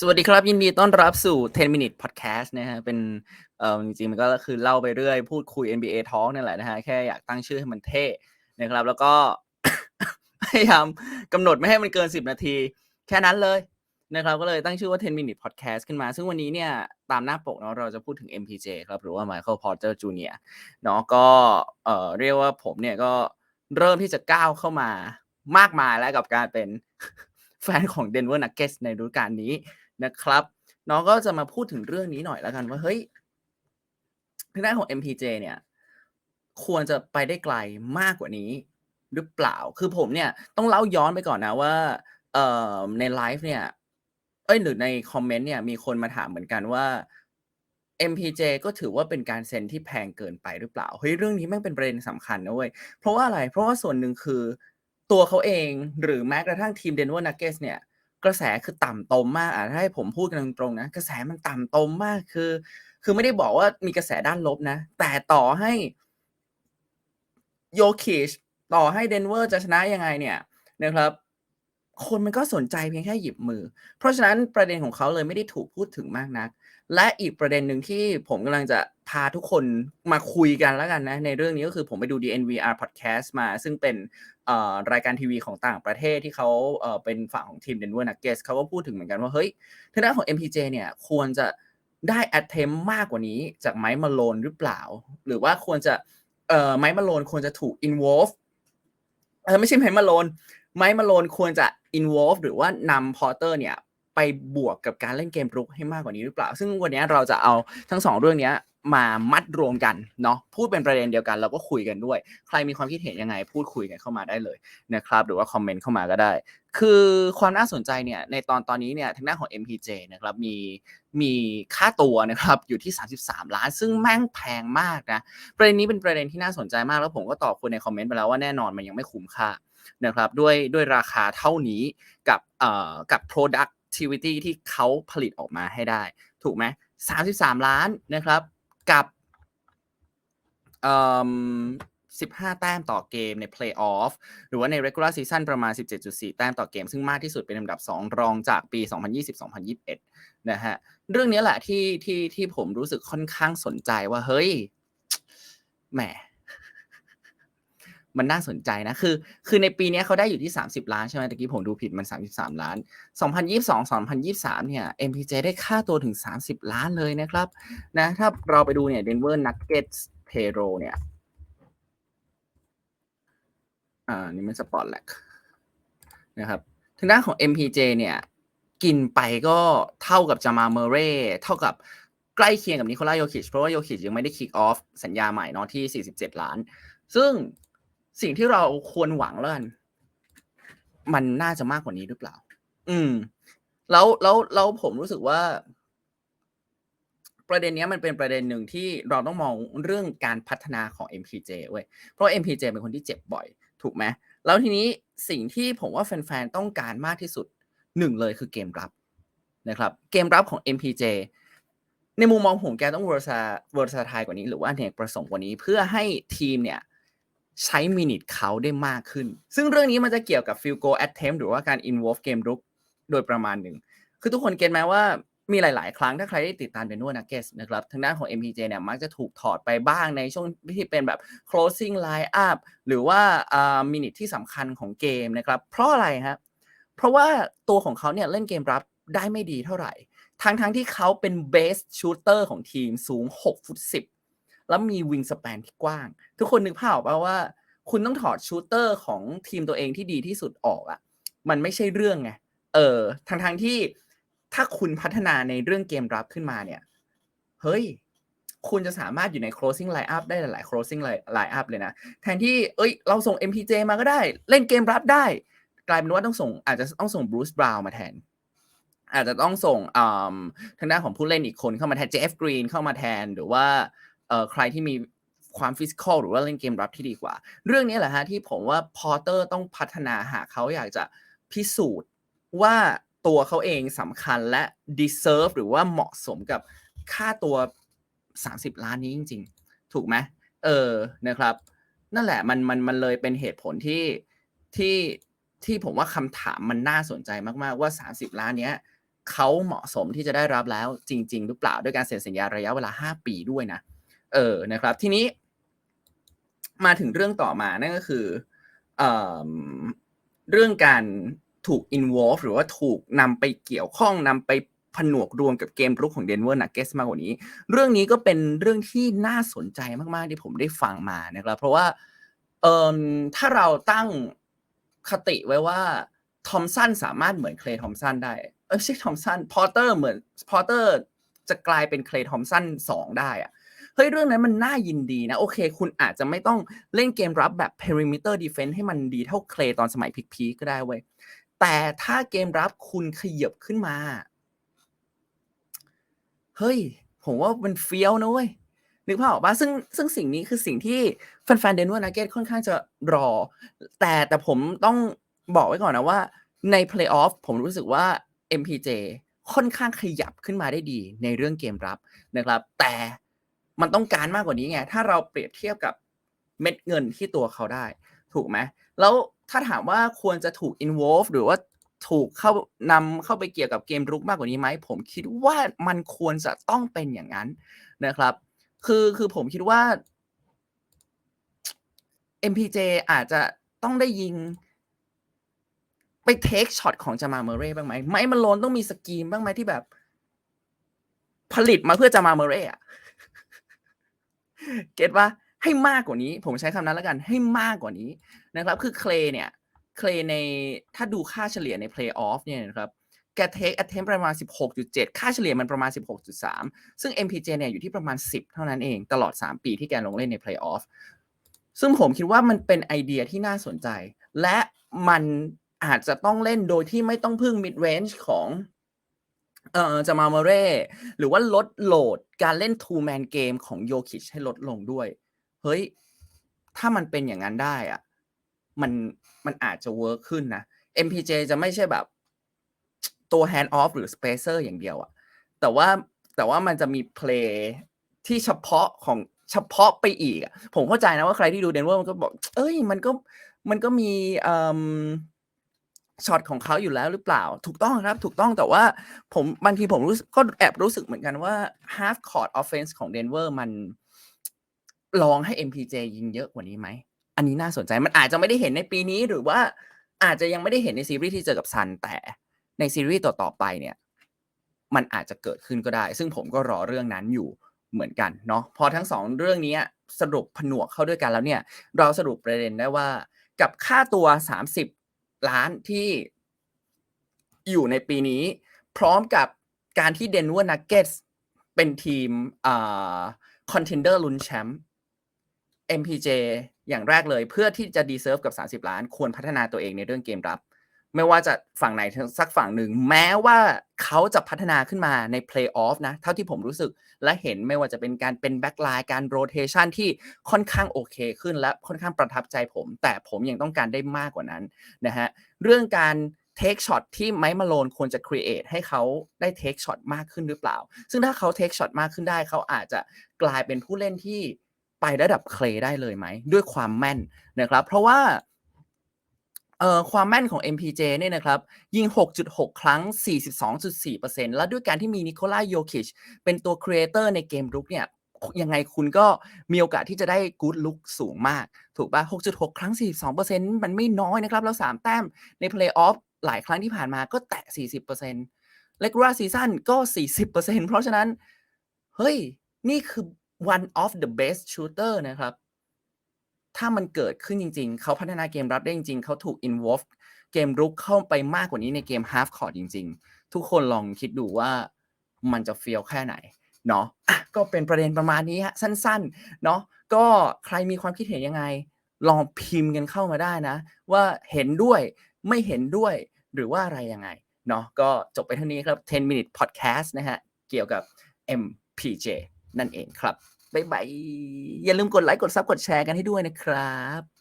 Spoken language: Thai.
สวัสดีครับ ยินดีต้อนรับสู่ 10 minute podcast นะฮะเป็นเอ่อจริงๆ มันก็คือเล่าไปเรื่อย พูดคุย NBA talk นั่นแหละนะฮะ แค่อยากตั้งชื่อให้มันเท่นะครับ แล้วก็พยายามกำหนดไม่ให้มันเกิน 10 นาที แค่นั้นเลยนะครับ ก็เลยตั้งชื่อว่า 10 minute podcast ขึ้นมา ซึ่งวันนี้เนี่ย ตามหน้าปกเนาะเราจะพูดถึง MPJ ครับ หรือว่า Michael Porter Jr. เนาะก็เอ่อเรียกว่าผมเนี่ยก็เริ่มที่จะก้าวเข้ามามากมายแล้วกับการเป็นแฟนของ Denver Nuggets ในฤดูกาลนี้ นะครับ น้องก็จะมาพูดถึงเรื่องนี้หน่อยแล้วกันว่าเฮ้ยทางด้านของ MPJ เนี่ย ควรจะไปได้ไกลมากกว่านี้หรือเปล่า คือผมเนี่ยต้องเล่าย้อนไปก่อนนะว่าเอ่อในไลฟ์เนี่ย เอ้ยหรือในคอมเมนต์เนี่ยมีคนมาถามเหมือนกันว่า MPJ ก็ถือว่าเป็นการเซ็นที่แพงเกินไปหรือเปล่า เฮ้ยเรื่องนี้แม่งเป็นประเด็นสำคัญนะเว้ย เพราะว่าอะไร เพราะว่าส่วนหนึ่งคือตัวเขาเองหรือแม้กระทั่งทีม Denver Nuggets เนี่ย กระแสคือต่ำตมมากอะถ้าให้ผมพูดกันตรงๆนะกระแสมันต่ำตมมากคือ คือไม่ได้บอกว่ามีกระแสด้านลบนะ แต่ต่อให้โยคิชต่อให้เดนเวอร์จะชนะยังไงเนี่ยนะครับ คนมันก็สนใจเพียงแค่หยิบมือ เพราะฉะนั้นประเด็นของเขาเลยไม่ได้ถูกพูดถึงมากนัก และอีกประเด็นหนึ่งที่ผมกำลังจะพาทุกคนมาคุยกันแล้วกันนะ ในเรื่องนี้ก็คือผมไปดู DNVR podcast มา ซึ่งเป็นรายการทีวีของต่างประเทศที่เขาเป็นฝั่งของทีม Denver Nuggets เขาก็พูดถึงเหมือนกันว่า เฮ้ยทางด้านของ MPJ เนี่ยควรจะได้ a t t e m p มากกว่านี้จากไมค์มาโลนหรือเปล่า หรือว่าควรจะไมค์มาโลนควรจะถูก involve ไม่ใช่ไมค์มาโลน ไมค์มาโลนควรจะ involve หรือว่านำพอเตอร์เนี่ยไปบวกกับการเล่นเกมรุกให้มากกว่านี้หรือเปล่า ซึ่งวันนี้เราจะเอาทั้งสองเรื่องนี้ มามัดรวมกันเนาะพูดเป็นประเด็นเดียวกันแล้วก็คุยกันด้วย ใครมีความคิดเห็นยังไง พูดคุยกันเข้ามาได้เลยนะครับ หรือว่าคอมเมนต์เข้ามาก็ได้ คือความน่าสนใจเนี่ยในตอนตอนนี้เนี่ยทางด้านของ MPJ นะครับมีมีค่าตัวนะครับอยู่ที่ 33 ล้าน ซึ่งแม่งแพงมากนะประเด็นนี้เป็นประเด็นที่น่าสนใจมากแล้วผมก็ตอบคุณในคอมเมนต์ไปแล้วว่าแน่นอนมันยังไม่คุ้มค่านะครับด้วยด้วยราคาเท่านี้กับเอ่อกับ product activity ที่เขาผลิตออกมาให้ได้ ถูกไหม33 ล้านนะครับ กับเออ15 แต้มต่อเกมในเพลย์ออฟหรือว่าใน Regular Season ประมาณ 17.4 แต้มต่อเกม ซึ่งมากที่สุดเป็นลำดับ 2 รองจากปี 2020-2021 นะฮะ เรื่องนี้แหละที่ที่ที่ผมรู้สึกค่อนข้างสนใจว่า เฮ้ย แหม มันน่าสนใจนะคือ คือในปีนี้เขาได้อยู่ที่ 30 ล้านใช่ไหมตะกี้ผมดูผิดมัน 33 ล้าน 2022-2023 เนี่ย MPJ ได้ค่าตัวถึง 30 ล้านเลยนะครับนะถ้าเราไปดูเนี่ย Denver Nuggets payroll เนี่ยอ่านี่มันสปอตแลกนะครับทางด้านของ MPJ เนี่ย กินไปก็เท่ากับจามาเมเร่เท่ากับใกล้เคียงกับนิโคลาโยคิชเพราะว่าโยคิชยังไม่ได้คิกออฟสัญญาใหม่เนาะที่ 47 ล้าน ซึ่ง สิ่งที่เราควรหวังแล้วกันมันน่าจะมากกว่านี้หรือเปล่า อืม แล้วแล้วแล้วผมรู้สึกว่า ประเด็นนี้มันเป็นประเด็นหนึ่งที่เราต้องมองเรื่องการพัฒนาของ MPJ เว้ย เพราะ MPJ เป็นคนที่เจ็บบ่อย ถูกไหมแล้วทีนี้สิ่งที่ผมว่าแฟนๆต้องการมากที่สุดหนึ่งเลยคือเกมรับนะครับ เกมรับของ MPJ ในมุมมองผมแกต้องเวอร์ซาเวอร์ซาไทยกว่านี้หรือว่าเนกประสงค์กว่านี้ เพื่อให้ทีมเนี่ย ใช้มินิทเขาได้มากขึ้น ซึ่งเรื่องนี้มันจะเกี่ยวกับ field goal attempt หรือว่าการ involve เกมรุกโดยประมาณหนึ่ง คือทุกคนเก็ตไหมว่ามีหลาย ๆ ครั้งถ้าใครได้ติดตาม Denver Nuggets นะครับทางด้านของ MPJ เนี่ยมักจะถูกถอดไปบ้างในช่วงที่เป็นแบบ closing line up หรือว่าอ่ามินิทที่สำคัญของเกมนะครับ เพราะอะไรครับเพราะว่าตัวของเขาเนี่ยเล่นเกมรับได้ไม่ดีเท่าไหร่ ทั้งทั้งที่เขาเป็น best shooter ของทีมสูง6ฟุต10 แล้วมีวิงสเปนที่กว้าง ทุกคนนึกภาพออกป่าว่า คุณต้องถอดชูเตอร์ของทีมตัวเองที่ดีที่สุดออกอะมันไม่ใช่เรื่องไงเออทั้งทั้งที่ถ้าคุณพัฒนาในเรื่องเกมรับขึ้นมาเนี่ย เฮ้ย คุณจะสามารถอยู่ใน closing line up ได้หลาย closing line up เลยนะ แทนที่เอ้ย เราส่ง MPJ มาก็ได้ เล่นเกมรับได้ กลายเป็นว่าต้องส่ง อาจจะต้องส่งบรูซบราวน์มาแทน อาจจะต้องส่งทางด้านของผู้เล่นอีกคนเข้ามาแทนเจฟกรีนเข้ามาแทนหรือว่า ใครที่มีความฟิสิกอลหรือว่าเล่นเกมรับที่ดีกว่า เรื่องนี้แหละฮะที่ผมว่าพอเตอร์ต้องพัฒนาหากเขาอยากจะพิสูจน์ว่าตัวเขาเองสำคัญและ deserve หรือว่าเหมาะสมกับค่าตัว 30 ล้านนี้จริง ๆ ถูกไหมเออนะครับ นั่นแหละมันมันมันเลยเป็นเหตุผลที่ที่ที่ผมว่าคำถามมันน่าสนใจมากๆว่า 30 ล้านเนี้ยเขาเหมาะสมที่จะได้รับแล้วจริง ๆ หรือเปล่าด้วยการเซ็นสัญญาระยะเวลา 5 ปีด้วยนะ เออนะครับ ทีนี้ มาถึงเรื่องต่อมานั่นก็คือเอเรื่องการถูก involve หรือว่าถูกนำไปเกี่ยวข้องนำไปผนวกรวมกับเกมรุกของ Denver Nuggets มากกว่านี้ เรื่องนี้ก็เป็นเรื่องที่น่าสนใจมากๆที่ผมได้ฟังมานะครับ เพราะว่าเอ่อถ้าเราตั้งคติไว้ว่าทอมสันสามารถเหมือนเคลย์ทอมสันได้ เออไม่ใช่ทอมสันพอเตอร์เหมือนพอเตอร์จะกลายเป็นเคลย์ทอมสันสองได้อะ เฮ้ยเรื่องนั้นมันน่ายินดีนะ โอเค คุณอาจจะไม่ต้องเล่นเกมรับแบบ perimeter defense ให้มันดีเท่าเคลตอนสมัยพีคๆก็ได้เว้ยแต่ถ้าเกมรับคุณขยับขึ้นมา เฮ้ย ผมว่ามันเฟี้ยวนะเว้ยนึกภาพออกปะซึ่งซึ่งสิ่งนี้คือสิ่งที่แฟนๆเดนเวอร์นักเก็ตค่อนข้างจะรอ แต่แต่ผมต้องบอกไว้ก่อนนะว่า ในเพลย์ออฟผมรู้สึกว่า MPJ ค่อนข้างขยับขึ้นมาได้ดีในเรื่องเกมรับนะครับ แต่ มันต้องการมากกว่านี้ไง ถ้าเราเปรียบเทียบกับเม็ดเงินที่ตัวเขาได้ ถูกไหมแล้วถ้าถามว่าควรจะถูก involve หรือว่าถูกเข้านำเข้าไปเกี่ยวกับเกมรุกมากกว่านี้ไหม ผมคิดว่ามันควรจะต้องเป็นอย่างนั้นนะครับ คือคือผมคิดว่า MPJ อาจจะต้องได้ยิง ไปเทคช็อตของจามาเมเร่บ้างไหมไม่มันโลนต้องมีสกีมบ้างไหมที่แบบ ผลิตมาเพื่อจามาเมเร่อะ เก็ตว่าให้มากกว่านี้ ผมใช้คำนั้นแล้วกันให้มากกว่านี้นะครับ คือเคลเนี่ยเคลในถ้าดูค่าเฉลี่ยในเพลย์ออฟเนี่ยนะครับแกเทค a ท t ม m p ประมาณ 16.7 ค่าเฉลี่ยมันประมาณ 16.3 ซึ่ง MPJ เนี่ยอยู่ที่ประมาณ 10 เท่านั้นเองตลอด 3 ปีที่แกลงเล่นในเพลย์ออฟซึ่งผมคิดว่ามันเป็นไอเดียที่น่าสนใจ และมันอาจจะต้องเล่นโดยที่ไม่ต้องพึ่ง mid range ของ เอ่อจะมาเมเร่หรือว่าลดโหลดการเล่น two man เกมของโยคิชให้ลดลงด้วย เฮ้ย ถ้ามันเป็นอย่างนั้นได้อะมันมันอาจจะเวิร์กขึ้นนะ MPJ จะไม่ใช่แบบตัว hand off หรือ spacer อย่างเดียวอะแต่ว่าแต่ว่ามันจะมีเพลย์ที่เฉพาะของเฉพาะไปอีก ผมเข้าใจนะว่าใครที่ดูเดนเวอร์มันก็บอก เอ้ย มันก็มันก็มี ช็อตของเขาอยู่แล้วหรือเปล่า ถูกต้องครับถูกต้องแต่ว่าผมบางทีผมรู้สึกก็แอบรู้สึกเหมือนกันว่า half court offense ของเดนเวอร์มันลองให้ MPJ ยิงเยอะกว่านี้ไหม อันนี้น่าสนใจมันอาจจะไม่ได้เห็นในปีนี้หรือว่าอาจจะยังไม่ได้เห็นในซีรีส์ที่เจอกับซันแต่ในซีรีส์ต่อๆไปเนี่ย มันอาจจะเกิดขึ้นก็ได้ ซึ่งผมก็รอเรื่องนั้นอยู่เหมือนกันเนาะพอทั้งสองเรื่องนี้สรุปผนวกเข้าด้วยกันแล้วเนี่ย เราสรุปประเด็นได้ว่ากับค่าตัว 30 ล้านที่อยู่ในปีนี้ พร้อมกับการที่เดนเวอร์นักเก็ตเป็นทีมคอนเทนเดอร์ลุ้นแชมป์ MPJ อย่างแรกเลยเพื่อที่จะดีเซิร์ฟกับ 30 ล้าน ควรพัฒนาตัวเองในเรื่องเกมรับ ไม่ว่าจะฝั่งไหนสักฝั่งหนึ่ง แม้ว่าเขาจะพัฒนาขึ้นมาในเพลย์ออฟนะ เท่าที่ผมรู้สึกและเห็นไม่ว่าจะเป็นการเป็นแบ็กไลน์การโรเทชันที่ค่อนข้างโอเคขึ้นและค่อนข้างประทับใจผม แต่ผมยังต้องการได้มากกว่านั้นนะฮะเรื่องการเทคช็อตที่ไมค์มาโลนควรจะครีเอทให้เขาได้เทคช็อตมากขึ้นหรือเปล่า ซึ่งถ้าเขาเทคช็อตมากขึ้นได้ เขาอาจจะกลายเป็นผู้เล่นที่ไประดับเคลได้เลยไหม ด้วยความแม่นนะครับ เพราะว่า เอ่อความแม่นของ MPJ เนี่ยนะครับยิง 6.6 ครั้ง 42.4%แล้วด้วยการที่มีนิโคลาโยคิชเป็นตัวครีเอเตอร์ในเกมรุกเนี่ยยังไงคุณก็มีโอกาสที่จะได้กู๊ดลุกสูงมาก ถูกปะ6.6 ครั้ง 42%มันไม่น้อยนะครับ แล้ว 3 แต้มในเพลย์ออฟหลายครั้งที่ผ่านมาก็แตะ 40%เลกูล่าซีซั่นก็ 40%เพราะฉะนั้น เฮ้ย นี่คือ one of the best shooter นะครับ ถ้ามันเกิดขึ้นจริง ๆ เขาพัฒนาเกมรับได้จริง ๆ เขาถูก involve เกมรุกเข้าไปมากกว่านี้ในเกม half court จริง ๆ ทุกคนลองคิดดูว่ามันจะเฟี้ยวแค่ไหนเนาะะก็เป็นประเด็นประมาณนี้ฮะสั้นๆเนาะก็ใครมีความคิดเห็นยังไง ลองพิมพ์กันเข้ามาได้นะ ว่าเห็นด้วยไม่เห็นด้วยหรือว่าอะไรยังไงเนาะก็จบไปเท่านี้ครับ 10 minute podcast นะฮะ เกี่ยวกับ MPJ นั่นเองครับ บ๊ายบาย อย่าลืมกดไลค์ กดซับ กดแชร์กันให้ด้วยนะครับ